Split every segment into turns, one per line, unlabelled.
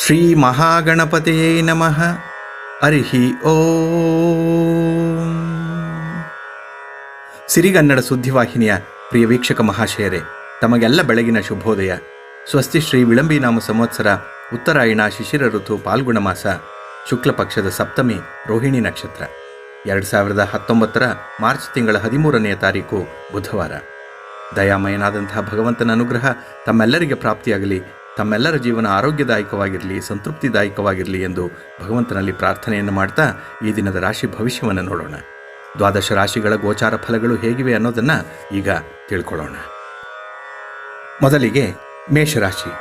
ಶ್ರೀ ಮಹಾಗಣಪತಿಯೇ ನಮಃ. ಅರಿಹಿ ಓಂ. ಸಿರಿಗನ್ನಡ ಸುದ್ದಿವಾಹಿನಿಯ ಪ್ರಿಯ ವೀಕ್ಷಕ ಮಹಾಶಯರೇ, ತಮಗೆಲ್ಲ ಬೆಳಗಿನ ಶುಭೋದಯ. ಸ್ವಸ್ತಿ ಶ್ರೀ ವಿಳಂಬಿ ನಾಮ ಸಂವತ್ಸರ ಉತ್ತರಾಯಣ ಶಿಶಿರ ಋತು ಪಾಲ್ಗುಣ ಮಾಸ, ಶುಕ್ಲ ಪಕ್ಷದ ಸಪ್ತಮಿ ರೋಹಿಣಿ ನಕ್ಷತ್ರ. ಎರಡು ಸಾವಿರದ ಹತ್ತೊಂಬತ್ತರ ಮಾರ್ಚ್ ತಿಂಗಳ ಹದಿಮೂರನೆಯ ತಾರೀಕು ಬುಧವಾರ. ದಯಾಮಯನಾದಂತಹ ಭಗವಂತನ ಅನುಗ್ರಹ ತಮ್ಮೆಲ್ಲರಿಗೆ ಪ್ರಾಪ್ತಿಯಾಗಲಿ ತಮ್ಮೆಲ್ಲರ ಜೀವನ ಆರೋಗ್ಯದಾಯಕವಾಗಿರಲಿ, ಸಂತೃಪ್ತಿದಾಯಕವಾಗಿರಲಿ ಎಂದು ಭಗವಂತನಲ್ಲಿ ಪ್ರಾರ್ಥನೆಯನ್ನು ಮಾಡ್ತಾ ಈ ದಿನದ ರಾಶಿ ಭವಿಷ್ಯವನ್ನು ನೋಡೋಣ. ದ್ವಾದಶ ರಾಶಿಗಳ ಗೋಚಾರ ಫಲಗಳು ಹೇಗಿವೆ ಅನ್ನೋದನ್ನು ಈಗ ತಿಳ್ಕೊಳ್ಳೋಣ. ಮೊದಲಿಗೆ ಮೇಷರಾಶಿ.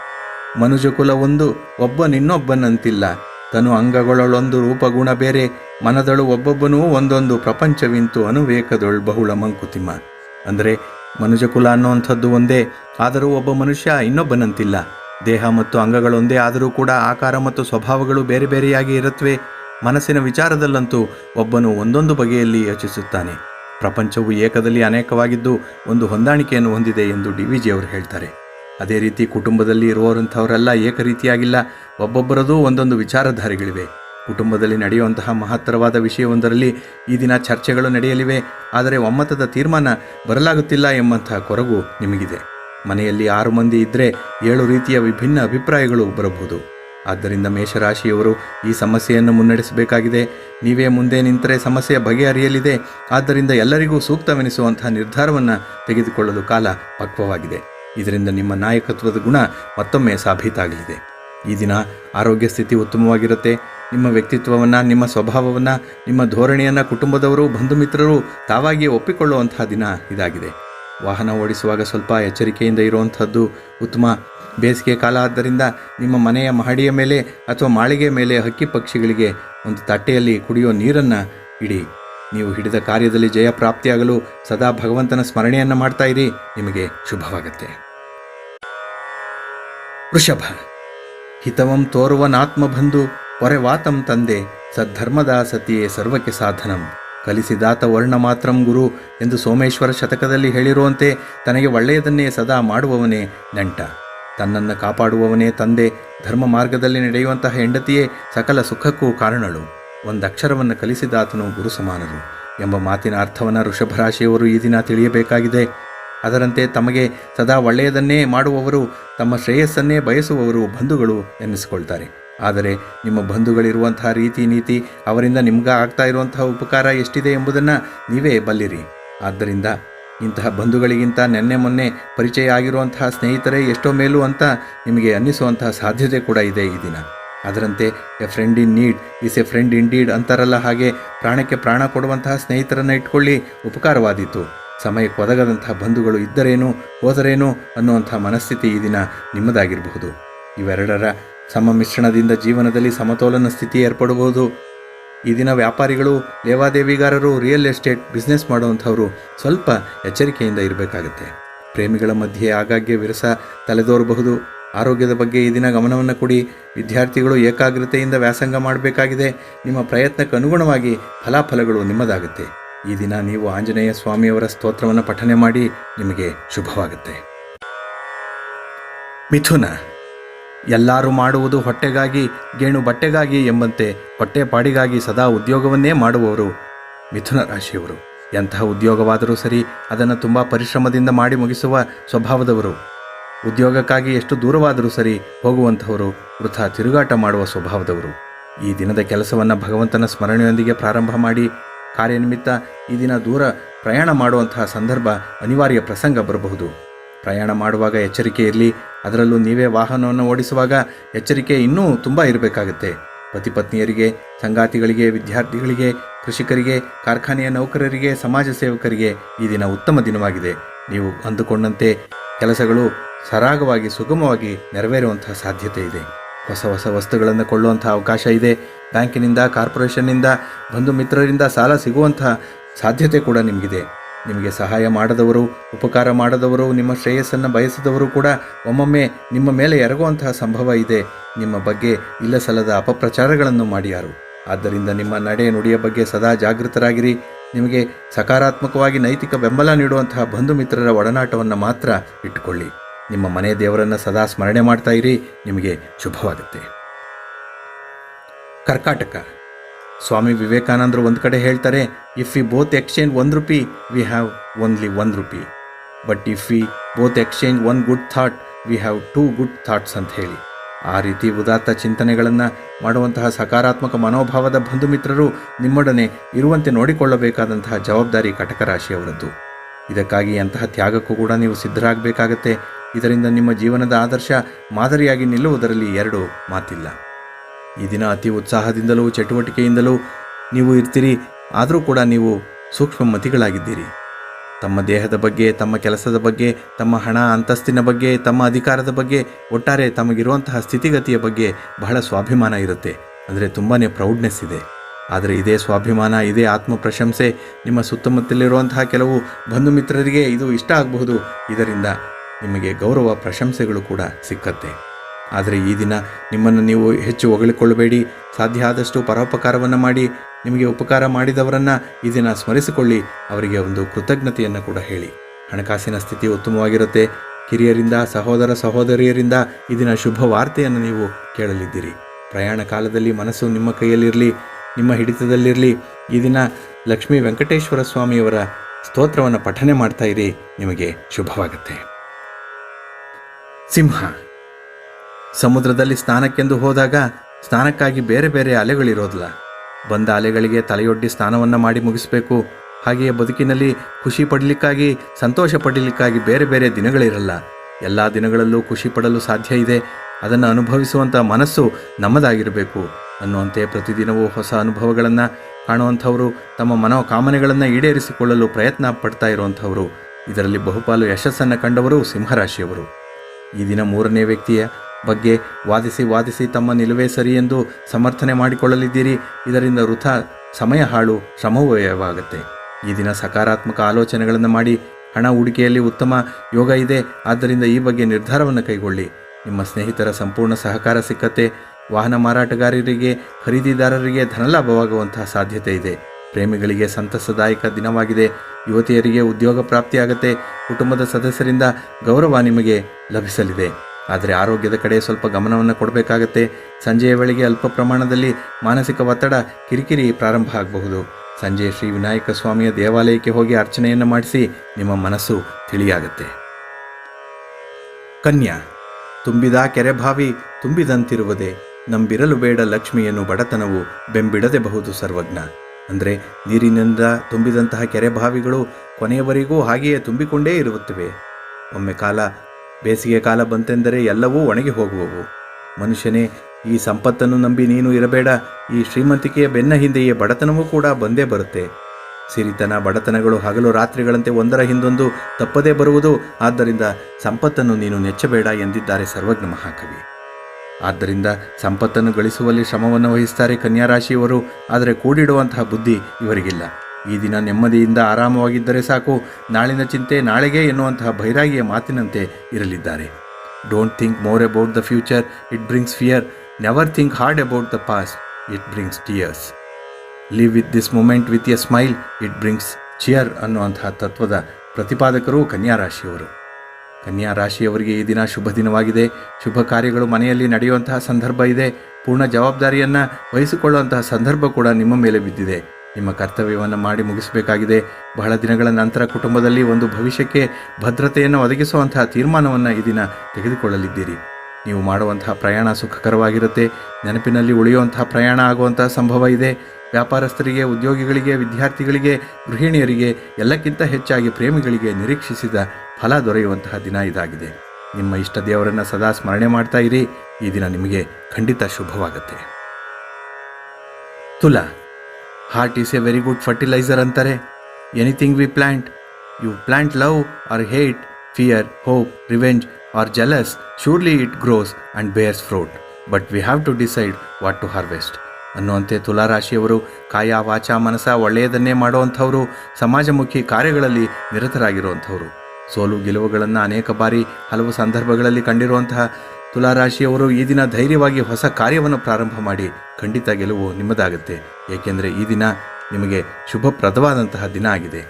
ಮನುಜಕುಲ ಒಂದು ಒಬ್ಬನಿನ್ನೊಬ್ಬನಂತಿಲ್ಲ ತನು ಅಂಗಗಳೊಳೊಂದು ರೂಪಗುಣ ಬೇರೆ, ಮನದಳು ಒಬ್ಬೊಬ್ಬನೂ ಒಂದೊಂದು ಪ್ರಪಂಚವಿಂತು ಅನುವೇಕದೊಳ್ ಬಹುಳ ಮಂಕುತಿಮ್ಮ. ಅಂದರೆ ಮನುಜಕುಲ ಅನ್ನುವಂಥದ್ದು ಒಂದೇ, ಆದರೂ ಒಬ್ಬ ಮನುಷ್ಯ ಇನ್ನೊಬ್ಬನಂತಿಲ್ಲ. ದೇಹ ಮತ್ತು ಅಂಗಗಳೊಂದೇ ಆದರೂ ಕೂಡ ಆಕಾರ ಮತ್ತು ಸ್ವಭಾವಗಳು ಬೇರೆ ಬೇರೆಯಾಗಿ ಇರುತ್ತವೆ. ಮನಸ್ಸಿನ ವಿಚಾರದಲ್ಲಂತೂ ಒಬ್ಬನು ಒಂದೊಂದು ಬಗೆಯಲ್ಲಿ ಯೋಚಿಸುತ್ತಾನೆ. ಪ್ರಪಂಚವು ಏಕದಲ್ಲಿ ಅನೇಕವಾಗಿದ್ದು ಒಂದು ಹೊಂದಾಣಿಕೆಯನ್ನು ಹೊಂದಿದೆ ಎಂದು ಡಿ ವಿ ಜಿ ಅವರು ಹೇಳ್ತಾರೆ. ಅದೇ ರೀತಿ ಕುಟುಂಬದಲ್ಲಿ ಇರುವಂಥವರೆಲ್ಲ ಏಕರೀತಿಯಾಗಿಲ್ಲ. ಒಬ್ಬೊಬ್ಬರದೂ ಒಂದೊಂದು ವಿಚಾರಧಾರೆಗಳಿವೆ. ಕುಟುಂಬದಲ್ಲಿ ನಡೆಯುವಂತಹ ಮಹತ್ತರವಾದ ವಿಷಯವೊಂದರಲ್ಲಿ ಈ ದಿನ ಚರ್ಚೆಗಳು ನಡೆಯಲಿವೆ. ಆದರೆ ಒಮ್ಮತದ ತೀರ್ಮಾನ ಬರಲಾಗುತ್ತಿಲ್ಲ ಎಂಬಂತಹ ಕೊರಗು ನಿಮಗಿದೆ. ಮನೆಯಲ್ಲಿ ಆರು ಮಂದಿ ಇದ್ದರೆ ಏಳು ರೀತಿಯ ವಿಭಿನ್ನ ಅಭಿಪ್ರಾಯಗಳು ಬರಬಹುದು. ಆದ್ದರಿಂದ ಮೇಷರಾಶಿಯವರು ಈ ಸಮಸ್ಯೆಯನ್ನು ಮುನ್ನಡೆಸಬೇಕಾಗಿದೆ. ನೀವೇ ಮುಂದೆ ನಿಂತರೆ ಸಮಸ್ಯೆಯ ಬಗೆಹರಿಯಲಿದೆ. ಆದ್ದರಿಂದ ಎಲ್ಲರಿಗೂ ಸೂಕ್ತವೆನಿಸುವಂತಹ ನಿರ್ಧಾರವನ್ನು ತೆಗೆದುಕೊಳ್ಳಲು ಕಾಲ ಪಕ್ವವಾಗಿದೆ. ಇದರಿಂದ ನಿಮ್ಮ ನಾಯಕತ್ವದ ಗುಣ ಮತ್ತೊಮ್ಮೆ ಸಾಬೀತಾಗಲಿದೆ. ಈ ದಿನ ಆರೋಗ್ಯ ಸ್ಥಿತಿ ಉತ್ತಮವಾಗಿರುತ್ತೆ. ನಿಮ್ಮ ವ್ಯಕ್ತಿತ್ವವನ್ನು, ನಿಮ್ಮ ಸ್ವಭಾವವನ್ನು, ನಿಮ್ಮ ಧೋರಣೆಯನ್ನು ಕುಟುಂಬದವರು ಬಂಧು ಮಿತ್ರರು ತಾವಾಗಿಯೇ ಒಪ್ಪಿಕೊಳ್ಳುವಂತಹ ದಿನ ಇದಾಗಿದೆ. ವಾಹನ ಓಡಿಸುವಾಗ ಸ್ವಲ್ಪ ಎಚ್ಚರಿಕೆಯಿಂದ ಇರುವಂಥದ್ದು ಉತ್ತಮ. ಬೇಸಿಗೆ ಕಾಲ ಆದ್ದರಿಂದ ನಿಮ್ಮ ಮನೆಯ ಮಹಡಿಯ ಮೇಲೆ ಅಥವಾ ಮಾಳಿಗೆ ಮೇಲೆ ಹಕ್ಕಿ ಪಕ್ಷಿಗಳಿಗೆ ಒಂದು ತಟ್ಟೆಯಲ್ಲಿ ಕುಡಿಯೋ ನೀರನ್ನು ಇಡಿ. ನೀವು ಹಿಡಿದ ಕಾರ್ಯದಲ್ಲಿ ಜಯ ಪ್ರಾಪ್ತಿಯಾಗಲು ಸದಾ ಭಗವಂತನ ಸ್ಮರಣೆಯನ್ನು ಮಾಡ್ತಾ ಇರಿ. ನಿಮಗೆ ಶುಭವಾಗುತ್ತೆ. ವೃಷಭ, ಹಿತವಂ ತೋರುವನಾತ್ಮಬಂಧು ಪೊರೆವಾತಂ ತಂದೆ ಸದ್ಧರ್ಮದ ಸತಿಯೇ ಸರ್ವಕ್ಕೆ ಸಾಧನಂ. ಕಲಿಸಿದಾತ ವರ್ಣ ಮಾತ್ರಂ ಗುರು ಎಂದು ಸೋಮೇಶ್ವರ ಶತಕದಲ್ಲಿ ಹೇಳಿರುವಂತೆ ತನಗೆ ಒಳ್ಳೆಯದನ್ನೇ ಸದಾ ಮಾಡುವವನೇ ನಂಟ. ತನ್ನನ್ನು ಕಾಪಾಡುವವನೇ ತಂದೆ, ಧರ್ಮ ಮಾರ್ಗದಲ್ಲಿ ನಡೆಯುವಂತಹ ಹೆಂಡತಿಯೇ ಸಕಲ ಸುಖಕ್ಕೂ ಕಾರಣಳು. ಒಂದಕ್ಷರವನ್ನು ಕಲಿಸಿದಾತನು ಗುರು ಸಮಾನರು ಎಂಬ ಮಾತಿನ ಅರ್ಥವನ್ನು ಋಷಭರಾಶಿಯವರು ಈ ದಿನ ತಿಳಿಯಬೇಕಾಗಿದೆ. ಅದರಂತೆ ತಮಗೆ ಸದಾ ಒಳ್ಳೆಯದನ್ನೇ ಮಾಡುವವರು, ತಮ್ಮ ಶ್ರೇಯಸ್ಸನ್ನೇ ಬಯಸುವವರು ಬಂಧುಗಳು ಎನ್ನಿಸಿಕೊಳ್ತಾರೆ. ಆದರೆ ನಿಮ್ಮ ಬಂಧುಗಳಿರುವಂತಹ ರೀತಿ ನೀತಿ ಅವರಿಂದ ನಿಮ್ಗೆ ಆಗ್ತಾ ಇರುವಂತಹ ಉಪಕಾರ ಎಷ್ಟಿದೆ ಎಂಬುದನ್ನು ನೀವೇ ಬಲ್ಲಿರಿ. ಆದ್ದರಿಂದ ಇಂತಹ ಬಂಧುಗಳಿಗಿಂತ ನೆನ್ನೆ ಮೊನ್ನೆ ಪರಿಚಯ ಆಗಿರುವಂತಹ ಸ್ನೇಹಿತರೇ ಎಷ್ಟೋ ಮೇಲೂ ಅಂತ ನಿಮಗೆ ಅನ್ನಿಸುವಂತಹ ಸಾಧ್ಯತೆ ಕೂಡ ಇದೆ ಈ ದಿನ. ಅದರಂತೆ, a friend in need is a friend indeed ಅಂತಾರಲ್ಲ ಹಾಗೆ ಪ್ರಾಣಕ್ಕೆ ಪ್ರಾಣ ಕೊಡುವಂತಹ ಸ್ನೇಹಿತರನ್ನು ಇಟ್ಕೊಳ್ಳಿ ಉಪಕಾರವಾದೀತು. ಸಮಯಕ್ಕೆ ಒದಗದಂತಹ ಬಂಧುಗಳು ಇದ್ದರೇನು, ಹೋದರೇನು ಅನ್ನುವಂಥ ಮನಸ್ಥಿತಿ ಈ ದಿನ ನಿಮ್ಮದಾಗಿರಬಹುದು. ಇವೆರಡರ ಸಮ ಮಿಶ್ರಣದಿಂದ ಜೀವನದಲ್ಲಿ ಸಮತೋಲನ ಸ್ಥಿತಿ ಏರ್ಪಡಬಹುದು ಈ ದಿನ ವ್ಯಾಪಾರಿಗಳು ಲೇವಾದೇವಿಗಾರರು ರಿಯಲ್ ಎಸ್ಟೇಟ್ ಬಿಸ್ನೆಸ್ ಮಾಡುವಂಥವರು ಸ್ವಲ್ಪ ಎಚ್ಚರಿಕೆಯಿಂದ ಇರಬೇಕಾಗುತ್ತೆ. ಪ್ರೇಮಿಗಳ ಮಧ್ಯೆ ಆಗಾಗ್ಗೆ ವಿರಸ ತಲೆದೋರಬಹುದು. ಆರೋಗ್ಯದ ಬಗ್ಗೆ ಈ ದಿನ ಗಮನವನ್ನು ಕೊಡಿ. ವಿದ್ಯಾರ್ಥಿಗಳು ಏಕಾಗ್ರತೆಯಿಂದ ವ್ಯಾಸಂಗ ಮಾಡಬೇಕಾಗಿದೆ. ನಿಮ್ಮ ಪ್ರಯತ್ನಕ್ಕೆ ಅನುಗುಣವಾಗಿ ಫಲಾಫಲಗಳು ನಿಮ್ಮದಾಗುತ್ತೆ. ಈ ದಿನ ನೀವು ಆಂಜನೇಯ ಸ್ವಾಮಿಯವರ ಸ್ತೋತ್ರವನ್ನು ಪಠನೆ ಮಾಡಿ ನಿಮಗೆ ಶುಭವಾಗುತ್ತೆ. ಮಿಥುನ ಎಲ್ಲರೂ ಮಾಡುವುದು ಹೊಟ್ಟೆಗಾಗಿ, ಗೇಣು ಬಟ್ಟೆಗಾಗಿ ಎಂಬಂತೆ ಹೊಟ್ಟೆಪಾಡಿಗಾಗಿ ಸದಾ ಉದ್ಯೋಗವನ್ನೇ ಮಾಡುವವರು. ಮಿಥುನ ರಾಶಿಯವರು, ಎಂತಹ ಉದ್ಯೋಗವಾದರೂ ಸರಿ ಅದನ್ನು ತುಂಬ ಪರಿಶ್ರಮದಿಂದ ಮಾಡಿ ಮುಗಿಸುವ ಸ್ವಭಾವದವರು. ಉದ್ಯೋಗಕ್ಕಾಗಿ ಎಷ್ಟು ದೂರವಾದರೂ ಸರಿ ಹೋಗುವಂಥವರು, ವೃಥ ತಿರುಗಾಟ ಮಾಡುವ ಸ್ವಭಾವದವರು. ಈ ದಿನದ ಕೆಲಸವನ್ನು ಭಗವಂತನ ಸ್ಮರಣೆಯೊಂದಿಗೆ ಪ್ರಾರಂಭ ಮಾಡಿ, ಕಾರ್ಯನಿಮಿತ್ತ ಈ ದಿನ ದೂರ ಪ್ರಯಾಣ ಮಾಡುವಂತಹ ಸಂದರ್ಭ ಅನಿವಾರ್ಯ ಪ್ರಸಂಗ ಬರಬಹುದು. ಪ್ರಯಾಣ ಮಾಡುವಾಗ ಎಚ್ಚರಿಕೆ ಅದರಲ್ಲೂ ನೀವೇ ವಾಹನವನ್ನು ಓಡಿಸುವಾಗ ಎಚ್ಚರಿಕೆ ಇನ್ನೂ ತುಂಬ ಇರಬೇಕಾಗುತ್ತೆ. ಪತಿ ಪತ್ನಿಯರಿಗೆ ಸಂಗಾತಿಗಳಿಗೆ, ವಿದ್ಯಾರ್ಥಿಗಳಿಗೆ, ಕೃಷಿಕರಿಗೆ, ಕಾರ್ಖಾನೆಯ ನೌಕರರಿಗೆ, ಸಮಾಜ ಸೇವಕರಿಗೆ ಈ ದಿನ ಉತ್ತಮ ದಿನವಾಗಿದೆ. ನೀವು ಅಂದುಕೊಂಡಂತೆ ಕೆಲಸಗಳು ಸರಾಗವಾಗಿ, ಸುಗಮವಾಗಿ ನೆರವೇರುವಂತಹ ಸಾಧ್ಯತೆ ಇದೆ. ಹೊಸ ಹೊಸ ವಸ್ತುಗಳನ್ನು ಕೊಳ್ಳುವಂತಹ ಅವಕಾಶ ಇದೆ. ಬ್ಯಾಂಕಿನಿಂದ, ಕಾರ್ಪೊರೇಷನ್ನಿಂದ, ಬಂಧು ಮಿತ್ರರಿಂದ ಸಾಲ ಸಿಗುವಂತಹ ಸಾಧ್ಯತೆ ಕೂಡ ನಿಮಗಿದೆ. ನಿಮಗೆ ಸಹಾಯ ಮಾಡದವರು, ಉಪಕಾರ ಮಾಡದವರು, ನಿಮ್ಮ ಶ್ರೇಯಸ್ಸನ್ನು ಬಯಸಿದವರು ಕೂಡ ಒಮ್ಮೊಮ್ಮೆ ನಿಮ್ಮ ಮೇಲೆ ಎರಗುವಂತಹ ಸಂಭವ ಇದೆ. ನಿಮ್ಮ ಬಗ್ಗೆ ಇಲ್ಲ ಸಲ್ಲದ ಅಪಪ್ರಚಾರಗಳನ್ನು ಮಾಡಿಯಾರು. ಆದ್ದರಿಂದ ನಿಮ್ಮ ನಡೆ ನುಡಿಯ ಬಗ್ಗೆ ಸದಾ ಜಾಗೃತರಾಗಿರಿ. ನಿಮಗೆ ಸಕಾರಾತ್ಮಕವಾಗಿ ನೈತಿಕ ಬೆಂಬಲ ನೀಡುವಂತಹ ಬಂಧು ಮಿತ್ರರ ಒಡನಾಟವನ್ನು ಮಾತ್ರ ಇಟ್ಟುಕೊಳ್ಳಿ. ನಿಮ್ಮ ಮನೆ ದೇವರನ್ನು ಸದಾ ಸ್ಮರಣೆ ಮಾಡ್ತಾ ಇರಿ. ನಿಮಗೆ ಶುಭವಾಗುತ್ತೆ. ಕರ್ಕಾಟಕ ಸ್ವಾಮಿ ವಿವೇಕಾನಂದರು ಒಂದು ಕಡೆ ಹೇಳ್ತಾರೆ if we both exchange one rupee we have only one rupee but if we both exchange one good thought we have two good thoughts ಅಂತ ಹೇಳಿ. ಆ ರೀತಿ ಉದಾತ್ತ ಚಿಂತನೆಗಳನ್ನು ಮಾಡುವಂತಹ ಸಕಾರಾತ್ಮಕ ಮನೋಭಾವದ ಬಂಧು ಮಿತ್ರರು ನಿಮ್ಮೊಡನೆ ಇರುವಂತೆ ನೋಡಿಕೊಳ್ಳಬೇಕಾದಂತಹ ಜವಾಬ್ದಾರಿ ಕಟಕ ರಾಶಿಯವರದ್ದು ಇದಕ್ಕಾಗಿ ಅಂತಹ ತ್ಯಾಗಕ್ಕೂ ಕೂಡ ನೀವು ಸಿದ್ಧರಾಗಬೇಕಾಗತ್ತೆ. ಇದರಿಂದ ನಿಮ್ಮ ಜೀವನದ ಆದರ್ಶ ಮಾದರಿಯಾಗಿ ನಿಲ್ಲುವುದರಲ್ಲಿ ಎರಡು ಮಾತಿಲ್ಲ. ಈ ದಿನ ಅತಿ ಉತ್ಸಾಹದಿಂದಲೂ, ಚಟುವಟಿಕೆಯಿಂದಲೂ ನೀವು ಇರ್ತೀರಿ. ಆದರೂ ಕೂಡ ನೀವು ಸೂಕ್ಷ್ಮಮತಿಗಳಾಗಿದ್ದೀರಿ. ತಮ್ಮ ದೇಹದ ಬಗ್ಗೆ, ತಮ್ಮ ಕೆಲಸದ ಬಗ್ಗೆ, ತಮ್ಮ ಹಣ, ಅಂತಸ್ತಿನ ಬಗ್ಗೆ, ತಮ್ಮ ಅಧಿಕಾರದ ಬಗ್ಗೆ, ಒಟ್ಟಾರೆ ತಮಗಿರುವಂತಹ ಸ್ಥಿತಿಗತಿಯ ಬಗ್ಗೆ ಬಹಳ ಸ್ವಾಭಿಮಾನ ಇರುತ್ತೆ. ಅಂದರೆ ತುಂಬಾ ಪ್ರೌಡ್ನೆಸ್ ಇದೆ. ಆದರೆ ಇದೇ ಸ್ವಾಭಿಮಾನ, ಇದೇ ಆತ್ಮ ಪ್ರಶಂಸೆ ನಿಮ್ಮ ಸುತ್ತಮುತ್ತಲಿರುವಂತಹ ಕೆಲವು ಬಂಧು ಮಿತ್ರರಿಗೆ ಇದು ಇಷ್ಟ ಆಗಬಹುದು. ಇದರಿಂದ ನಿಮಗೆ ಗೌರವ, ಪ್ರಶಂಸೆಗಳು ಕೂಡ ಸಿಕ್ಕತ್ತೆ. ಆದರೆ ಈ ದಿನ ನಿಮ್ಮನ್ನು ನೀವು ಹೆಚ್ಚು ಹೊಗಳಿಕೊಳ್ಳಬೇಡಿ. ಸಾಧ್ಯ ಆದಷ್ಟು ಪರೋಪಕಾರವನ್ನು ಮಾಡಿ, ನಿಮಗೆ ಉಪಕಾರ ಮಾಡಿದವರನ್ನು ಈ ದಿನ ಸ್ಮರಿಸಿಕೊಳ್ಳಿ. ಅವರಿಗೆ ಒಂದು ಕೃತಜ್ಞತೆಯನ್ನು ಕೂಡ ಹೇಳಿ. ಹಣಕಾಸಿನ ಸ್ಥಿತಿ ಉತ್ತಮವಾಗಿರುತ್ತೆ. ಕಿರಿಯರಿಂದ, ಸಹೋದರ ಸಹೋದರಿಯರಿಂದ ಈ ದಿನ ಶುಭ ವಾರ್ತೆಯನ್ನು ನೀವು ಕೇಳಲಿದ್ದೀರಿ. ಪ್ರಯಾಣ ಕಾಲದಲ್ಲಿ ಮನಸ್ಸು ನಿಮ್ಮ ಕೈಯಲ್ಲಿರಲಿ, ನಿಮ್ಮ ಹಿಡಿತದಲ್ಲಿರಲಿ. ಈ ದಿನ ಲಕ್ಷ್ಮೀ ವೆಂಕಟೇಶ್ವರ ಸ್ವಾಮಿಯವರ ಸ್ತೋತ್ರವನ್ನು ಪಠನೆ ಮಾಡ್ತಾ ಇರಿ. ನಿಮಗೆ ಶುಭವಾಗುತ್ತೆ. ಸಿಂಹ. ಸಮುದ್ರದಲ್ಲಿ ಸ್ನಾನಕ್ಕೆಂದು ಹೋದಾಗ ಸ್ನಾನಕ್ಕಾಗಿ ಬೇರೆ ಬೇರೆ ಅಲೆಗಳಿರೋದಿಲ್ಲ ಬಂದ ಅಲೆಗಳಿಗೆ ತಲೆಯೊಡ್ಡಿ ಸ್ನಾನವನ್ನು ಮಾಡಿ ಮುಗಿಸಬೇಕು. ಹಾಗೆಯೇ ಬದುಕಿನಲ್ಲಿ ಖುಷಿ ಪಡಲಿಕ್ಕಾಗಿ, ಸಂತೋಷ ಪಡಲಿಕ್ಕಾಗಿ ಬೇರೆ ಬೇರೆ ದಿನಗಳಿರಲ್ಲ. ಎಲ್ಲ ದಿನಗಳಲ್ಲೂ ಖುಷಿ ಪಡಲು ಸಾಧ್ಯ ಇದೆ. ಅದನ್ನು ಅನುಭವಿಸುವಂಥ ಮನಸ್ಸು ನಮ್ಮದಾಗಿರಬೇಕು. ಅನ್ನುವಂತೆ ಪ್ರತಿದಿನವೂ ಹೊಸ ಅನುಭವಗಳನ್ನು ಕಾಣುವಂಥವರು, ತಮ್ಮ ಮನೋಕಾಮನೆಗಳನ್ನು ಈಡೇರಿಸಿಕೊಳ್ಳಲು ಪ್ರಯತ್ನ ಪಡ್ತಾ ಇರುವಂಥವರು. ಇದರಲ್ಲಿ ಬಹುಪಾಲು ಯಶಸ್ಸನ್ನು ಕಂಡವರು ಸಿಂಹರಾಶಿಯವರು. ಈ ದಿನ ಮೂರನೇ ವ್ಯಕ್ತಿಯ ಬಗ್ಗೆ ವಾದಿಸಿ ವಾದಿಸಿ ತಮ್ಮ ನಿಲುವೇ ಸರಿ ಎಂದು ಸಮರ್ಥನೆ ಮಾಡಿಕೊಳ್ಳಲಿದ್ದೀರಿ. ಇದರಿಂದ ವೃಥ ಸಮಯ ಹಾಳು ಶ್ರಮವ್ಯಯವಾಗುತ್ತೆ ಈ ದಿನ ಸಕಾರಾತ್ಮಕ ಆಲೋಚನೆಗಳನ್ನು ಮಾಡಿ ಹಣ ಹೂಡಿಕೆಯಲ್ಲಿ ಉತ್ತಮ ಯೋಗ ಇದೆ. ಆದ್ದರಿಂದ ಈ ಬಗ್ಗೆ ನಿರ್ಧಾರವನ್ನು ಕೈಗೊಳ್ಳಿ. ನಿಮ್ಮ ಸ್ನೇಹಿತರ ಸಂಪೂರ್ಣ ಸಹಕಾರ ಸಿಕ್ಕತ್ತೆ. ವಾಹನ ಮಾರಾಟಗಾರರಿಗೆ, ಖರೀದಿದಾರರಿಗೆ ಧನಲಾಭವಾಗುವಂತಹ ಸಾಧ್ಯತೆ ಇದೆ. ಪ್ರೇಮಿಗಳಿಗೆ ಸಂತಸದಾಯಕ ದಿನವಾಗಿದೆ. ಯುವತಿಯರಿಗೆ ಉದ್ಯೋಗ ಪ್ರಾಪ್ತಿಯಾಗತ್ತೆ. ಕುಟುಂಬದ ಸದಸ್ಯರಿಂದ ಗೌರವ ನಿಮಗೆ ಲಭಿಸಲಿದೆ. ಆದರೆ ಆರೋಗ್ಯದ ಕಡೆ ಸ್ವಲ್ಪ ಗಮನವನ್ನು ಕೊಡಬೇಕಾಗತ್ತೆ. ಸಂಜೆಯ ವೇಳೆಗೆ ಅಲ್ಪ ಪ್ರಮಾಣದಲ್ಲಿ ಮಾನಸಿಕ ಒತ್ತಡ ಕಿರಿಕಿರಿ ಪ್ರಾರಂಭ ಆಗಬಹುದು. ಸಂಜೆ ಶ್ರೀ ವಿನಾಯಕ ಸ್ವಾಮಿಯ ದೇವಾಲಯಕ್ಕೆ ಹೋಗಿ ಅರ್ಚನೆಯನ್ನು ಮಾಡಿಸಿ ನಿಮ್ಮ ಮನಸ್ಸು ತಿಳಿಯಾಗುತ್ತೆ. ಕನ್ಯಾ, ತುಂಬಿದ ಕೆರೆಭಾವಿ ತುಂಬಿದಂತಿರುವುದೇ ನಂಬಿರಲು ಬೇಡ ಲಕ್ಷ್ಮಿಯನ್ನು ಬಡತನವು ಬೆಂಬಿಡದೆ ಬಹುದು ಸರ್ವಜ್ಞ. ಅಂದರೆ ನೀರಿನಿಂದ ತುಂಬಿದಂತಹ ಕೆರೆಭಾವಿಗಳು ಕೊನೆಯವರೆಗೂ ಹಾಗೆಯೇ ತುಂಬಿಕೊಂಡೇ ಇರುತ್ತವೆ. ಒಮ್ಮೆ ಕಾಲ ಬೇಸಿಗೆ ಕಾಲ ಬಂತೆಂದರೆ ಎಲ್ಲವೂ ಒಣಗಿ ಹೋಗುವವು. ಮನುಷ್ಯನೇ, ಈ ಸಂಪತ್ತನ್ನು ನಂಬಿ ನೀನು ಇರಬೇಡ. ಈ ಶ್ರೀಮಂತಿಕೆಯ ಬೆನ್ನ ಹಿಂದೆಯೇ ಬಡತನವೂ ಕೂಡ ಬಂದೇ ಬರುತ್ತೆ. ಸಿರಿತನ ಬಡತನಗಳು ಹಗಲು ರಾತ್ರಿಗಳಂತೆ ಒಂದರ ಹಿಂದೊಂದು ತಪ್ಪದೇ ಬರುವುದು. ಆದ್ದರಿಂದ ಸಂಪತ್ತನ್ನು ನೀನು ನೆಚ್ಚಬೇಡ ಎಂದಿದ್ದಾರೆ ಸರ್ವಜ್ಞ ಮಹಾಕವಿ. ಆದ್ದರಿಂದ ಸಂಪತ್ತನ್ನು ಗಳಿಸುವಲ್ಲಿ ಶ್ರಮವನ್ನು ವಹಿಸ್ತಾರೆ ಕನ್ಯಾರಾಶಿಯವರು. ಆದರೆ ಕೂಡಿಡುವಂತಹ ಬುದ್ಧಿ ಇವರಿಗಿಲ್ಲ. ಈ ದಿನ ನೆಮ್ಮದಿಯಿಂದ ಆರಾಮವಾಗಿದ್ದರೆ ಸಾಕು. ನಾಳಿನ ಚಿಂತೆ ನಾಳೆಗೆ ಎನ್ನುವಂತಹ ಬೈರಾಗಿಯ ಮಾತಿನಂತೆ ಇರಲಿದ್ದಾರೆ. Don't think more about the future it brings fear never think hard about the past it brings tears live with this moment with a smile it brings cheer ಅನ್ನುವಂತಹ ತತ್ವದ ಪ್ರತಿಪಾದಕರು ಕನ್ಯಾ ರಾಶಿಯವರು ಕನ್ಯಾ ರಾಶಿಯವರಿಗೆ ಈ ದಿನ ಶುಭ ದಿನವಾಗಿದೆ. ಶುಭ ಕಾರ್ಯಗಳು ಮನೆಯಲ್ಲಿ ನಡೆಯುವಂತಹ ಸಂದರ್ಭ ಇದೆ. ಪೂರ್ಣ ಜವಾಬ್ದಾರಿಯನ್ನು ವಹಿಸಿಕೊಳ್ಳುವಂತಹ ಸಂದರ್ಭ ಕೂಡ ನಿಮ್ಮ ಮೇಲೆ ಬಿದ್ದಿದೆ. ನಿಮ್ಮ ಕರ್ತವ್ಯವನ್ನು ಮಾಡಿ ಮುಗಿಸಬೇಕಾಗಿದೆ. ಬಹಳ ದಿನಗಳ ನಂತರ ಕುಟುಂಬದಲ್ಲಿ ಒಂದು ಭವಿಷ್ಯಕ್ಕೆ ಭದ್ರತೆಯನ್ನು ಒದಗಿಸುವಂತಹ ತೀರ್ಮಾನವನ್ನು ಈ ದಿನ ತೆಗೆದುಕೊಳ್ಳಲಿದ್ದೀರಿ. ನೀವು ಮಾಡುವಂತಹ ಪ್ರಯಾಣ ಸುಖಕರವಾಗಿರುತ್ತೆ. ನೆನಪಿನಲ್ಲಿ ಉಳಿಯುವಂತಹ ಪ್ರಯಾಣ ಆಗುವಂತಹ ಸಂಭವ ಇದೆ. ವ್ಯಾಪಾರಸ್ಥರಿಗೆ, ಉದ್ಯೋಗಿಗಳಿಗೆ, ವಿದ್ಯಾರ್ಥಿಗಳಿಗೆ, ಗೃಹಿಣಿಯರಿಗೆ, ಎಲ್ಲಕ್ಕಿಂತ ಹೆಚ್ಚಾಗಿ ಪ್ರೇಮಿಗಳಿಗೆ ನಿರೀಕ್ಷಿಸಿದ ಫಲ ದೊರೆಯುವಂತಹ ದಿನ ಇದಾಗಿದೆ. ನಿಮ್ಮ ಇಷ್ಟ ದೇವರನ್ನು ಸದಾ ಸ್ಮರಣೆ ಮಾಡ್ತಾ ಇರಿ. ಈ ದಿನ ನಿಮಗೆ ಖಂಡಿತ ಶುಭವಾಗುತ್ತೆ. ತುಲಾ heart is a very good fertilizer ಅಂತಾರೆ. Anything we plant you plant love or hate fear hope revenge or jealous surely it grows and bears fruit but we have to decide what to harvest ಅನ್ನುವಂತೆ ತುಲಾರಾಶಿಯವರು ಕಾಯ, ವಾಚ, ಮನಸ ಒಳ್ಳೆಯದನ್ನೇ ಮಾಡುವಂಥವರು, ಸಮಾಜಮುಖಿ ಕಾರ್ಯಗಳಲ್ಲಿ ನಿರತರಾಗಿರುವಂಥವರು. ಸೋಲು ಗೆಲುವುಗಳನ್ನು ಅನೇಕ ಬಾರಿ ಹಲವು ಸಂದರ್ಭಗಳಲ್ಲಿ ಕಂಡಿರುವಂತಹ ತುಲಾರಾಶಿಯವರು ಈ ದಿನ ಧೈರ್ಯವಾಗಿ ಹೊಸ ಕಾರ್ಯವನ್ನು ಪ್ರಾರಂಭ ಮಾಡಿ ಖಂಡಿತ ಗೆಲುವು ನಿಮ್ಮದಾಗುತ್ತೆ. ಏಕೆಂದರೆ ಈ ದಿನ ನಿಮಗೆ ಶುಭಪ್ರದವಾದಂತಹ ದಿನ ಆಗಿದೆ.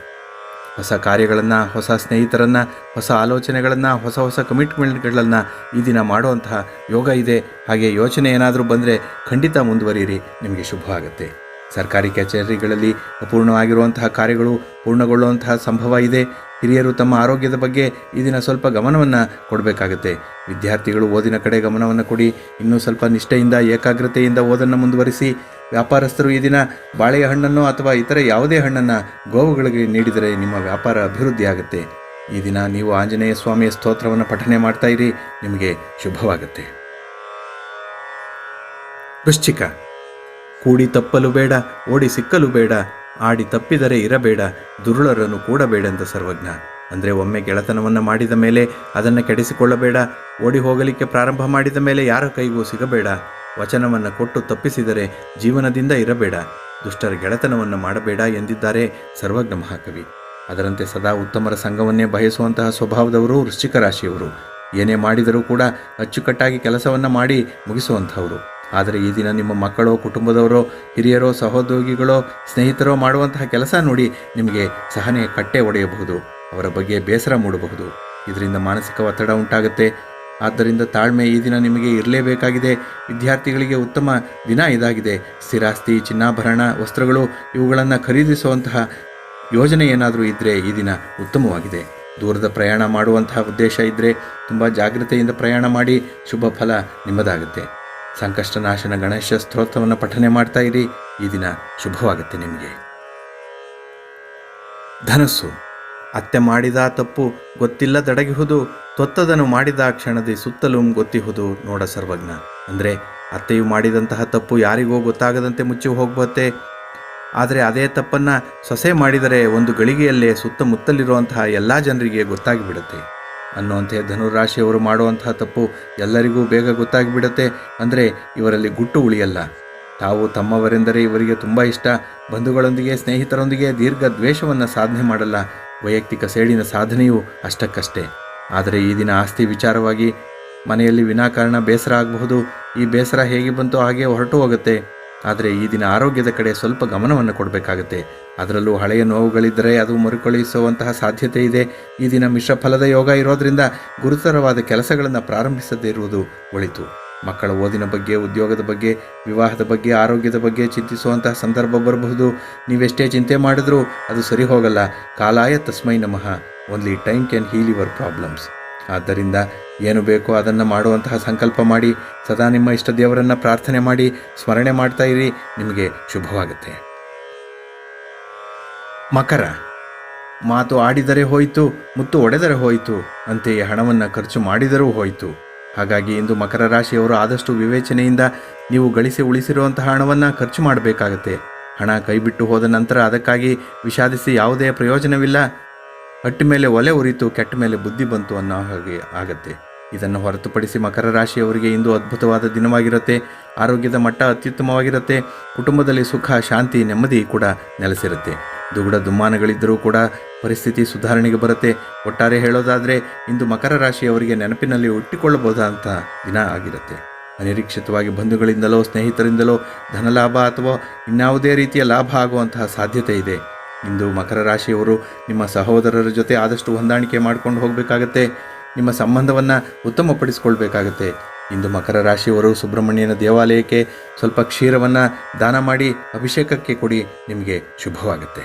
ಹೊಸ ಕಾರ್ಯಗಳನ್ನು, ಹೊಸ ಸ್ನೇಹಿತರನ್ನು, ಹೊಸ ಆಲೋಚನೆಗಳನ್ನು, ಹೊಸ ಹೊಸ ಕಮಿಟ್ಮೆಂಟ್ಗಳನ್ನು ಈ ದಿನ ಮಾಡುವಂತಹ ಯೋಗ ಇದೆ. ಹಾಗೆ ಯೋಚನೆ ಏನಾದರೂ ಬಂದರೆ ಖಂಡಿತ ಮುಂದುವರಿಯಿರಿ, ನಿಮಗೆ ಶುಭವಾಗುತ್ತೆ ಸರ್ಕಾರಿ ಕಚೇರಿಗಳಲ್ಲಿ ಅಪೂರ್ಣವಾಗಿರುವಂತಹ ಕಾರ್ಯಗಳು ಪೂರ್ಣಗೊಳ್ಳುವಂತಹ ಸಂಭವ ಇದೆ. ಹಿರಿಯರು ತಮ್ಮ ಆರೋಗ್ಯದ ಬಗ್ಗೆ ಈ ದಿನ ಸ್ವಲ್ಪ ಗಮನವನ್ನು ಕೊಡಬೇಕಾಗುತ್ತೆ. ವಿದ್ಯಾರ್ಥಿಗಳು ಓದಿನ ಕಡೆ ಗಮನವನ್ನು ಕೊಡಿ. ಇನ್ನೂ ಸ್ವಲ್ಪ ನಿಷ್ಠೆಯಿಂದ, ಏಕಾಗ್ರತೆಯಿಂದ ಓದನ್ನು ಮುಂದುವರಿಸಿ. ವ್ಯಾಪಾರಸ್ಥರು ಈ ದಿನ ಬಾಳೆಯ ಹಣ್ಣನ್ನು ಅಥವಾ ಇತರ ಯಾವುದೇ ಹಣ್ಣನ್ನು ಗೋವುಗಳಿಗೆ ನೀಡಿದರೆ ನಿಮ್ಮ ವ್ಯಾಪಾರ ಅಭಿವೃದ್ಧಿಯಾಗುತ್ತೆ ಈ ದಿನ ನೀವು ಆಂಜನೇಯ ಸ್ವಾಮಿಯ ಸ್ತೋತ್ರವನ್ನು ಪಠನೆ ಮಾಡ್ತಾ ಇರಿ. ನಿಮಗೆ ಶುಭವಾಗುತ್ತೆ. ವೃಶ್ಚಿಕ. ಕೂಡಿ ತಪ್ಪಲು ಬೇಡ, ಓಡಿ ಸಿಕ್ಕಲು ಬೇಡ. ಆಡಿ ತಪ್ಪಿದರೆ ಇರಬೇಡ, ದುರುಳರನ್ನು ಕೂಡಬೇಡಂತ ಸರ್ವಜ್ಞ. ಅಂದರೆ ಒಮ್ಮೆ ಗೆಳೆತನವನ್ನು ಮಾಡಿದ ಮೇಲೆ ಅದನ್ನು ಕೆಡಿಸಿಕೊಳ್ಳಬೇಡ, ಓಡಿ ಹೋಗಲಿಕ್ಕೆ ಪ್ರಾರಂಭ ಮಾಡಿದ ಮೇಲೆ ಯಾರ ಕೈಗೂ ಸಿಗಬೇಡ, ವಚನವನ್ನು ಕೊಟ್ಟು ತಪ್ಪಿಸಿದರೆ ಜೀವನದಿಂದ ಇರಬೇಡ, ದುಷ್ಟರ ಗೆಳೆತನವನ್ನು ಮಾಡಬೇಡ ಎಂದಿದ್ದಾರೆ ಸರ್ವಜ್ಞ ಮಹಾಕವಿ. ಅದರಂತೆ ಸದಾ ಉತ್ತಮರ ಸಂಘವನ್ನೇ ಬಯಸುವಂತಹ ಸ್ವಭಾವದವರು ವೃಶ್ಚಿಕ ರಾಶಿಯವರು. ಏನೇ ಮಾಡಿದರೂ ಕೂಡ ಅಚ್ಚುಕಟ್ಟಾಗಿ ಕೆಲಸವನ್ನು ಮಾಡಿ ಮುಗಿಸುವಂಥವರು. ಆದರೆ ಈ ದಿನ ನಿಮ್ಮ ಮಕ್ಕಳು, ಕುಟುಂಬದವರೋ, ಹಿರಿಯರೋ, ಸಹೋದ್ಯೋಗಿಗಳೋ, ಸ್ನೇಹಿತರೋ ಮಾಡುವಂತಹ ಕೆಲಸ ನೋಡಿ ನಿಮಗೆ ಸಹನೆ ಕಟ್ಟೆ ಒಡೆಯಬಹುದು, ಅವರ ಬಗ್ಗೆ ಬೇಸರ ಮೂಡಬಹುದು. ಇದರಿಂದ ಮಾನಸಿಕ ಒತ್ತಡ ಉಂಟಾಗುತ್ತೆ. ಆದ್ದರಿಂದ ತಾಳ್ಮೆ ಈ ದಿನ ನಿಮಗೆ ಇರಲೇಬೇಕಾಗಿದೆ. ವಿದ್ಯಾರ್ಥಿಗಳಿಗೆ ಉತ್ತಮ ದಿನ ಇದಾಗಿದೆ. ಸ್ಥಿರಾಸ್ತಿ, ಚಿನ್ನಾಭರಣ, ವಸ್ತ್ರಗಳು ಇವುಗಳನ್ನು ಖರೀದಿಸುವಂತಹ ಯೋಜನೆ ಏನಾದರೂ ಇದ್ದರೆ ಈ ದಿನ ಉತ್ತಮವಾಗಿದೆ. ದೂರದ ಪ್ರಯಾಣ ಮಾಡುವಂತಹ ಉದ್ದೇಶ ಇದ್ದರೆ ತುಂಬ ಜಾಗ್ರತೆಯಿಂದ ಪ್ರಯಾಣ ಮಾಡಿ ಶುಭ ಫಲ ನಿಮ್ಮದಾಗುತ್ತೆ. ಸಂಕಷ್ಟ ನಾಶನ ಗಣೇಶ ಸ್ತೋತ್ರವನ್ನು ಪಠನೆ ಮಾಡ್ತಾ ಇರಿ. ಈ ದಿನ ಶುಭವಾಗುತ್ತೆ ನಿಮಗೆ. ಧನಸ್ಸು, ಅತ್ತೆ ಮಾಡಿದ ತಪ್ಪು ಗೊತ್ತಿಲ್ಲದಡಗಿಹುದು, ತೊತ್ತದನು ಮಾಡಿದ ಕ್ಷಣದಿ ಸುತ್ತಲೂ ಗೊತ್ತಿಹುದು ನೋಡ ಸರ್ವಜ್ಞ. ಅಂದರೆ ಅತ್ತೆಯು ಮಾಡಿದಂತಹ ತಪ್ಪು ಯಾರಿಗೋ ಗೊತ್ತಾಗದಂತೆ ಮುಚ್ಚಿ ಹೋಗ್ಬತ್ತೆ. ಆದರೆ ಅದೇ ತಪ್ಪನ್ನು ಸೊಸೆ ಮಾಡಿದರೆ ಒಂದು ಗಳಿಗೆಯಲ್ಲೇ ಸುತ್ತಮುತ್ತಲಿರುವಂತಹ ಎಲ್ಲ ಜನರಿಗೆ ಗೊತ್ತಾಗಿಬಿಡುತ್ತೆ. ಅನ್ನುವಂತೆ ಧನುರಾಶಿಯವರು ಮಾಡುವಂತಹ ತಪ್ಪು ಎಲ್ಲರಿಗೂ ಬೇಗ ಗೊತ್ತಾಗಿಬಿಡತ್ತೆ. ಅಂದರೆ ಇವರಲ್ಲಿ ಗುಟ್ಟು ಉಳಿಯಲ್ಲ. ತಾವು ತಮ್ಮವರೆಂದರೆ ಇವರಿಗೆ ತುಂಬ ಇಷ್ಟ. ಬಂಧುಗಳೊಂದಿಗೆ, ಸ್ನೇಹಿತರೊಂದಿಗೆ ದೀರ್ಘ ದ್ವೇಷವನ್ನು ಸಾಧನೆ ಮಾಡಲ್ಲ. ವೈಯಕ್ತಿಕ ಸೇಡಿನ ಸಾಧನೆಯೂ ಅಷ್ಟಕ್ಕಷ್ಟೇ. ಆದರೆ ಈ ದಿನ ಆಸ್ತಿ ವಿಚಾರವಾಗಿ ಮನೆಯಲ್ಲಿ ವಿನಾಕಾರಣ ಬೇಸರ ಆಗಬಹುದು. ಈ ಬೇಸರ ಹೇಗೆ ಬಂತೋ ಹಾಗೆ ಹೊರಟು ಹೋಗುತ್ತೆ. ಆದರೆ ಈ ದಿನ ಆರೋಗ್ಯದ ಕಡೆ ಸ್ವಲ್ಪ ಗಮನವನ್ನು ಕೊಡಬೇಕಾಗುತ್ತೆ. ಅದರಲ್ಲೂ ಹಳೆಯ ನೋವುಗಳಿದ್ದರೆ ಅದು ಮರುಕಳಿಸುವಂತಹ ಸಾಧ್ಯತೆ ಇದೆ. ಈ ದಿನ ಮಿಶ್ರ ಫಲದ ಯೋಗ ಇರೋದರಿಂದ ಗುರುತರವಾದ ಕೆಲಸಗಳನ್ನು ಪ್ರಾರಂಭಿಸದೇ ಇರುವುದು ಒಳಿತು. ಮಕ್ಕಳ ಓದಿನ ಬಗ್ಗೆ, ಉದ್ಯೋಗದ ಬಗ್ಗೆ, ವಿವಾಹದ ಬಗ್ಗೆ, ಆರೋಗ್ಯದ ಬಗ್ಗೆ ಚಿಂತಿಸುವಂತಹ ಸಂದರ್ಭ ಬರಬಹುದು. ನೀವೆಷ್ಟೇ ಚಿಂತೆ ಮಾಡಿದ್ರೂ ಅದು ಸರಿ ಹೋಗಲ್ಲ. ಕಾಲಾಯ ತಸ್ಮೈ ನಮಃ. Only time can heal your problems ಆದ್ದರಿಂದ ಏನು ಬೇಕೋ ಅದನ್ನು ಮಾಡುವಂತಹ ಸಂಕಲ್ಪ ಮಾಡಿ, ಸದಾ ನಿಮ್ಮ ಇಷ್ಟ ದೇವರನ್ನು ಪ್ರಾರ್ಥನೆ ಮಾಡಿ, ಸ್ಮರಣೆ ಮಾಡ್ತಾ ಇರಿ, ನಿಮಗೆ ಶುಭವಾಗುತ್ತೆ. ಮಕರ, ಮಾತು ಆಡಿದರೆ ಹೋಯಿತು, ಮುತ್ತು ಒಡೆದರೆ ಹೋಯಿತು, ಅಂತೆಯೇ ಹಣವನ್ನು ಖರ್ಚು ಮಾಡಿದರೂ ಹೋಯಿತು. ಹಾಗಾಗಿ ಇಂದು ಮಕರ ರಾಶಿಯವರು ಆದಷ್ಟು ವಿವೇಚನೆಯಿಂದ ನೀವು ಗಳಿಸಿ ಉಳಿಸಿರುವಂತಹ ಹಣವನ್ನು ಖರ್ಚು ಮಾಡಬೇಕಾಗತ್ತೆ. ಹಣ ಕೈಬಿಟ್ಟು ಹೋದ ನಂತರ ಅದಕ್ಕಾಗಿ ವಿಷಾದಿಸಿ ಯಾವುದೇ ಪ್ರಯೋಜನವಿಲ್ಲ. ಹಟ್ಟಿ ಮೇಲೆ ಒಲೆ ಉರಿತು, ಕೆಟ್ಟ ಮೇಲೆ ಬುದ್ಧಿ ಬಂತು ಅನ್ನೋ ಹಾಗೆ ಆಗತ್ತೆ. ಇದನ್ನು ಹೊರತುಪಡಿಸಿ ಮಕರ ರಾಶಿಯವರಿಗೆ ಇಂದು ಅದ್ಭುತವಾದ ದಿನವಾಗಿರುತ್ತೆ. ಆರೋಗ್ಯದ ಮಟ್ಟ ಅತ್ಯುತ್ತಮವಾಗಿರುತ್ತೆ. ಕುಟುಂಬದಲ್ಲಿ ಸುಖ, ಶಾಂತಿ, ನೆಮ್ಮದಿ ಕೂಡ ನೆಲೆಸಿರುತ್ತೆ. ದುಗುಡ ದುಮ್ಮಾನಗಳಿದ್ದರೂ ಕೂಡ ಪರಿಸ್ಥಿತಿ ಸುಧಾರಣೆಗೆ ಬರುತ್ತೆ. ಒಟ್ಟಾರೆ ಹೇಳೋದಾದರೆ, ಇಂದು ಮಕರ ರಾಶಿಯವರಿಗೆ ನೆನಪಿನಲ್ಲಿ ಹುಟ್ಟಿಕೊಳ್ಳಬಹುದಾದಂಥ ದಿನ ಆಗಿರುತ್ತೆ. ಅನಿರೀಕ್ಷಿತವಾಗಿ ಬಂಧುಗಳಿಂದಲೋ, ಸ್ನೇಹಿತರಿಂದಲೋ ಧನಲಾಭ ಅಥವಾ ಇನ್ಯಾವುದೇ ರೀತಿಯ ಲಾಭ ಆಗುವಂತಹ ಸಾಧ್ಯತೆ ಇದೆ. ಇಂದು ಮಕರ ರಾಶಿಯವರು ನಿಮ್ಮ ಸಹೋದರರ ಜೊತೆ ಆದಷ್ಟು ಹೊಂದಾಣಿಕೆ ಮಾಡ್ಕೊಂಡು ಹೋಗಬೇಕಾಗತ್ತೆ. ನಿಮ್ಮ ಸಂಬಂಧವನ್ನು ಉತ್ತಮಪಡಿಸಿಕೊಳ್ಬೇಕಾಗತ್ತೆ. ಇಂದು ಮಕರ ರಾಶಿಯವರು ಸುಬ್ರಹ್ಮಣ್ಯನ ದೇವಾಲಯಕ್ಕೆ ಸ್ವಲ್ಪ ಕ್ಷೀರವನ್ನು ದಾನ ಮಾಡಿ ಅಭಿಷೇಕಕ್ಕೆ ಕೊಡಿ, ನಿಮಗೆ ಶುಭವಾಗುತ್ತೆ.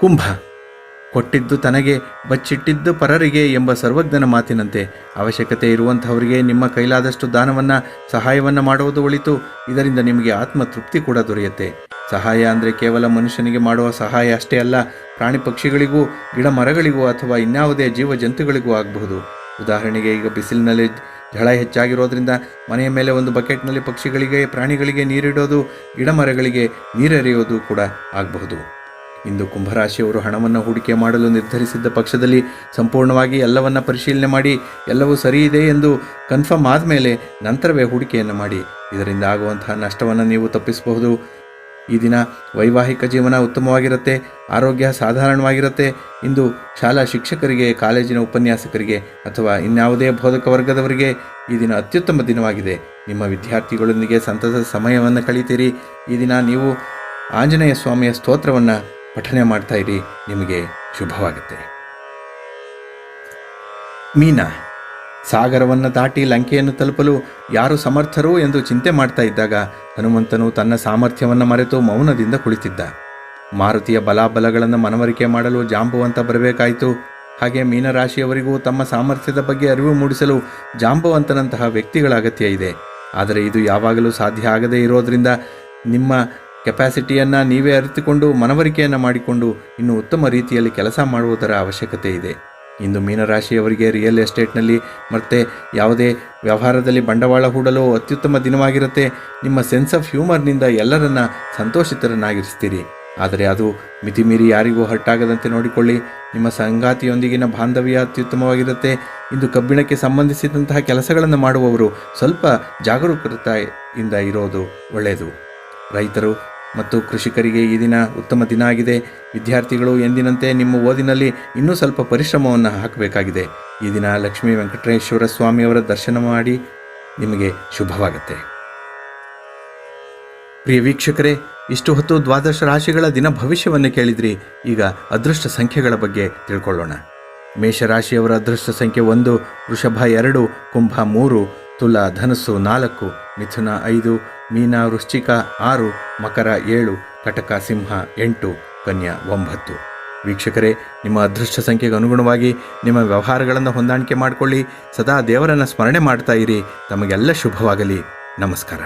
ಕುಂಭ. ಕೊಟ್ಟಿದ್ದು ತನಗೆ ಬಚ್ಚಿಟ್ಟಿದ್ದು ಪರರಿಗೆ ಎಂಬ ಸರ್ವಜ್ಞನ ಮಾತಿನಂತೆ ಅವಶ್ಯಕತೆ ಇರುವಂಥವರಿಗೆ ನಿಮ್ಮ ಕೈಲಾದಷ್ಟು ದಾನವನ್ನು, ಸಹಾಯವನ್ನು ಮಾಡುವುದು ಒಳಿತು. ಇದರಿಂದ ನಿಮಗೆ ಆತ್ಮತೃಪ್ತಿ ಕೂಡ ದೊರೆಯುತ್ತೆ. ಸಹಾಯ ಅಂದರೆ ಕೇವಲ ಮನುಷ್ಯನಿಗೆ ಮಾಡುವ ಸಹಾಯ ಅಷ್ಟೇ ಅಲ್ಲ, ಪ್ರಾಣಿ ಪಕ್ಷಿಗಳಿಗೂ ಗಿಡ ಮರಗಳಿಗೂ ಅಥವಾ ಇನ್ಯಾವುದೇ ಜೀವ ಜಂತುಗಳಿಗೂ ಆಗಬಹುದು. ಉದಾಹರಣೆಗೆ ಈಗ ಬಿಸಿಲಿನಲ್ಲಿ ಝಳ ಹೆಚ್ಚಾಗಿರೋದ್ರಿಂದ ಮನೆಯ ಮೇಲೆ ಒಂದು ಬಕೆಟ್ನಲ್ಲಿ ಪಕ್ಷಿಗಳಿಗೆ, ಪ್ರಾಣಿಗಳಿಗೆ ನೀರಿಡೋದು ಗಿಡ ಮರಗಳಿಗೆ ನೀರೆರೆಯೋದು ಕೂಡ ಆಗಬಹುದು. ಇಂದು ಕುಂಭರಾಶಿಯವರು ಹಣವನ್ನು ಹೂಡಿಕೆ ಮಾಡಲು ನಿರ್ಧರಿಸಿದ್ದ ಪಕ್ಷದಲ್ಲಿ ಸಂಪೂರ್ಣವಾಗಿ ಎಲ್ಲವನ್ನ ಪರಿಶೀಲನೆ ಮಾಡಿ, ಎಲ್ಲವೂ ಸರಿ ಇದೆ ಎಂದು ಕನ್ಫರ್ಮ್ ಆದಮೇಲೆ ನಂತರವೇ ಹೂಡಿಕೆಯನ್ನು ಮಾಡಿ. ಇದರಿಂದ ಆಗುವಂತಹ ನಷ್ಟವನ್ನು ನೀವು ತಪ್ಪಿಸಬಹುದು. ಈ ದಿನ ವೈವಾಹಿಕ ಜೀವನ ಉತ್ತಮವಾಗಿರುತ್ತೆ, ಆರೋಗ್ಯ ಸಾಧಾರಣವಾಗಿರುತ್ತೆ. ಇಂದು ಶಾಲಾ ಶಿಕ್ಷಕರಿಗೆ, ಕಾಲೇಜಿನ ಉಪನ್ಯಾಸಕರಿಗೆ ಅಥವಾ ಇನ್ಯಾವುದೇ ಬೋಧಕ ವರ್ಗದವರಿಗೆ ಈ ದಿನ ಅತ್ಯುತ್ತಮ ದಿನವಾಗಿದೆ. ನಿಮ್ಮ ವಿದ್ಯಾರ್ಥಿಗಳೊಂದಿಗೆ ಸಂತಸ ಸಮಯವನ್ನು ಕಳೀತೀರಿ. ಈ ದಿನ ನೀವು ಆಂಜನೇಯ ಸ್ವಾಮಿಯ ಸ್ತೋತ್ರವನ್ನು ಪಠನೆ ಮಾಡ್ತಾ ಇರಿ. ನಿಮಗೆ ಶುಭವಾಗುತ್ತೆ. ಮೀನಾ. ಸಾಗರವನ್ನು ದಾಟಿ ಲಂಕೆಯನ್ನು ತಲುಪಲು ಯಾರು ಸಮರ್ಥರು ಎಂದು ಚಿಂತೆ ಮಾಡ್ತಾ ಇದ್ದಾಗ ಹನುಮಂತನು ತನ್ನ ಸಾಮರ್ಥ್ಯವನ್ನು ಮರೆತು ಮೌನದಿಂದ ಕುಳಿತಿದ್ದ. ಮಾರುತಿಯ ಬಲಾಬಲಗಳನ್ನು ಮನವರಿಕೆ ಮಾಡಲು ಜಾಂಬುವಂತ ಬರಬೇಕಾಯಿತು. ಹಾಗೆ ಮೀನರಾಶಿಯವರಿಗೂ ತಮ್ಮ ಸಾಮರ್ಥ್ಯದ ಬಗ್ಗೆ ಅರಿವು ಮೂಡಿಸಲು ಜಾಂಬುವಂತನಂತಹ ವ್ಯಕ್ತಿಗಳ ಅಗತ್ಯ ಇದೆ. ಆದರೆ ಇದು ಯಾವಾಗಲೂ ಸಾಧ್ಯ ಆಗದೇ ಇರೋದರಿಂದ ನಿಮ್ಮ ಕೆಪಾಸಿಟಿಯನ್ನು ನೀವೇ ಅರಿತುಕೊಂಡು ಮನವರಿಕೆಯನ್ನು ಮಾಡಿಕೊಂಡು ಇನ್ನು ಉತ್ತಮ ರೀತಿಯಲ್ಲಿ ಕೆಲಸ ಮಾಡುವುದರ ಅವಶ್ಯಕತೆ ಇದೆ. ಇಂದು ಮೀನರಾಶಿಯವರಿಗೆ ರಿಯಲ್ ಎಸ್ಟೇಟ್ನಲ್ಲಿ ಮತ್ತೆ ಯಾವುದೇ ವ್ಯವಹಾರದಲ್ಲಿ ಬಂಡವಾಳ ಹೂಡಲು ಅತ್ಯುತ್ತಮ ದಿನವಾಗಿರುತ್ತೆ. ನಿಮ್ಮ ಸೆನ್ಸ್ ಆಫ್ ಹ್ಯೂಮರ್ನಿಂದ ಎಲ್ಲರನ್ನ ಸಂತೋಷಿತರನ್ನಾಗಿರಿಸ್ತೀರಿ. ಆದರೆ ಅದು ಮಿತಿಮೀರಿ ಯಾರಿಗೂ ಹರ್ಟಾಗದಂತೆ ನೋಡಿಕೊಳ್ಳಿ. ನಿಮ್ಮ ಸಂಗಾತಿಯೊಂದಿಗಿನ ಬಾಂಧವ್ಯ ಅತ್ಯುತ್ತಮವಾಗಿರುತ್ತೆ. ಇಂದು ಕಬ್ಬಿಣಕ್ಕೆ ಸಂಬಂಧಿಸಿದಂತಹ ಕೆಲಸಗಳನ್ನು ಮಾಡುವವರು ಸ್ವಲ್ಪ ಜಾಗರೂಕತೆಯಿಂದ ಇರೋದು ಒಳ್ಳೆಯದು. ರೈತರು ಮತ್ತು ಕೃಷಿಕರಿಗೆ ಈ ದಿನ ಉತ್ತಮ ದಿನ ಆಗಿದೆ. ವಿದ್ಯಾರ್ಥಿಗಳು ಎಂದಿನಂತೆ ನಿಮ್ಮ ಓದಿನಲ್ಲಿ ಇನ್ನೂ ಸ್ವಲ್ಪ ಪರಿಶ್ರಮವನ್ನು ಹಾಕಬೇಕಾಗಿದೆ. ಈ ದಿನ ಲಕ್ಷ್ಮೀ ವೆಂಕಟೇಶ್ವರ ಸ್ವಾಮಿಯವರ ದರ್ಶನ ಮಾಡಿ ನಿಮಗೆ ಶುಭವಾಗುತ್ತೆ. ಪ್ರಿಯ ವೀಕ್ಷಕರೇ, ಇಷ್ಟು ಹೊತ್ತು ದ್ವಾದಶ ರಾಶಿಗಳ ದಿನ ಭವಿಷ್ಯವನ್ನು ಕೇಳಿದ್ರಿ. ಈಗ ಅದೃಷ್ಟ ಸಂಖ್ಯೆಗಳ ಬಗ್ಗೆ ತಿಳ್ಕೊಳ್ಳೋಣ. ಮೇಷರಾಶಿಯವರ ಅದೃಷ್ಟ ಸಂಖ್ಯೆ ಒಂದು, ವೃಷಭ ಎರಡು, ಕುಂಭ ಮೂರು, ತುಲಾ ಧನಸ್ಸು ನಾಲ್ಕು, ಮಿಥುನ ಐದು ಮೀನ ವೃಶ್ಚಿಕ ಆರು, ಮಕರ ಏಳು ಕಟಕ ಸಿಂಹ ಎಂಟು, ಕನ್ಯಾ ಒಂಬತ್ತು. ವೀಕ್ಷಕರೇ, ನಿಮ್ಮ ಅದೃಷ್ಟ ಸಂಖ್ಯೆಗೆ ಅನುಗುಣವಾಗಿ ನಿಮ್ಮ ವ್ಯವಹಾರಗಳನ್ನು ಹೊಂದಾಣಿಕೆ ಮಾಡಿಕೊಳ್ಳಿ. ಸದಾ ದೇವರನ್ನು ಸ್ಮರಣೆ ಮಾಡ್ತಾ ಇರಿ. ತಮಗೆಲ್ಲ ಶುಭವಾಗಲಿ. ನಮಸ್ಕಾರ.